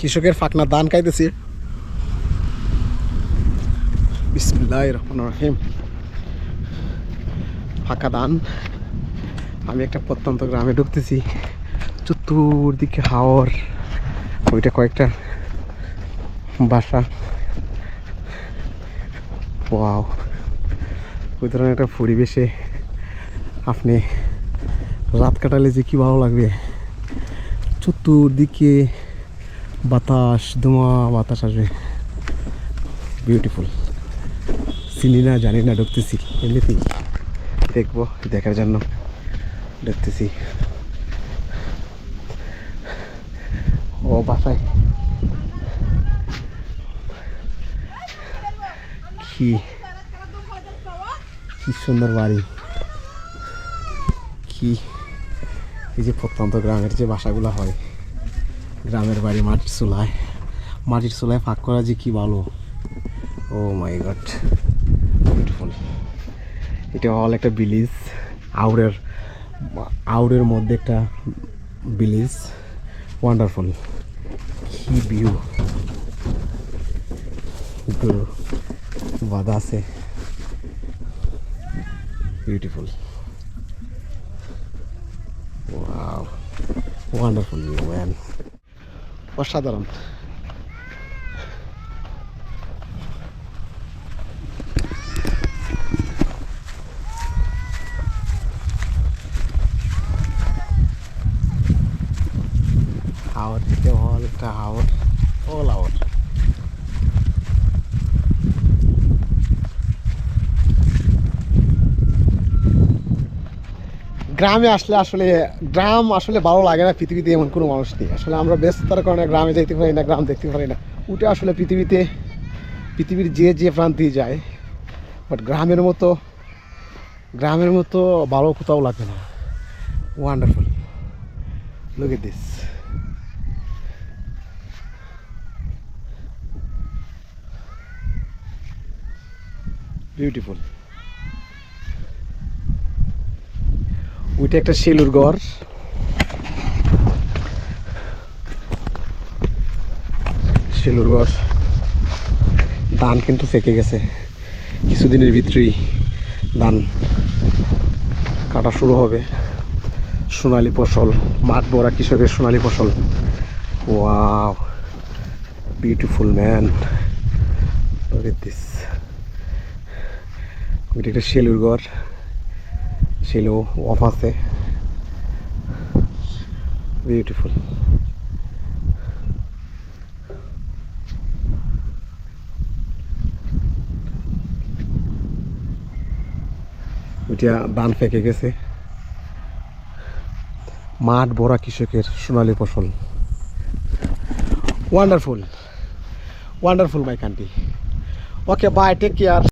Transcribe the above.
কৃষকের ফাকনা ধান খাইতেছি। রহিম ফাঁকা ধান আমি একটা প্রত্যন্ত গ্রামে ঢুকতেছি। চতুর্দিকে হাওর। ওইটা কয়েকটা বাসা। ওয়াও। ওই ধরনের একটা পরিবেশে আপনি রাত কাটালে যে কি ভালো লাগবে। চতুর্দিকে বাতাস, ধোঁয়া, বাতাস আসবে। বিউটিফুল চিনি না, জানি না, ঢুকতেছি। এমনিতেই দেখব, দেখার জন্য ঢুকতেছি। ও, বাসায়। কি? কি সুন্দর বাড়ি। কি? এই যে প্রত্যন্ত গ্রামের যে বাসাগুলো হয়। গ্রামের বাড়ি মাটির চুলায়। মাটির চুলায় ফাঁক করা যে কি ভালো। ও মাই গড বিউটিফুল এটা হল একটা বিলিজ আউরের আউরের মধ্যে একটা বিলিজ ওয়ান্ডারফুল কি ভিউ বাধা আছে। বিউটিফুল ওয়ান্ডারফুল ম্যান অসাধারণ। হাওয়ার থেকে হল একটা হাওয়ার অল হাওয়ার গ্রামে আসলে আসলে গ্রাম আসলে ভালো লাগে না, পৃথিবীতে এমন কোনো মানুষ নেই। আসলে আমরা ব্যস্ততার কারণে গ্রামে যাইতে পারি না, গ্রাম দেখতে পারি না। ওটা আসলে পৃথিবীতে, পৃথিবীর যে যে প্রান্তেই যায় বাট গ্রামের মতো গ্রামের মতো ভালো কোথাও লাগে না। Wonderful look at this beautiful ওইটা একটা সেলুর ঘর। সেলুর ঘর। ধান কিন্তু ফেকে গেছে। কিছুদিনের ভিতরেই ধান কাটা শুরু হবে। সোনালি ফসল, মাঠ ভরা কৃষকের সোনালি ফসল। ওয়াও বিউটিফুল ম্যান দিস ওইটা একটা সেলুর ঘর। সেলো অফ আছে। বিউটিফুল ওইটা ধান ফেঁকে গেছে। মাঠ ভরা কৃষকের সোনালী ফসল। Wonderful wonderful my country okay bye take care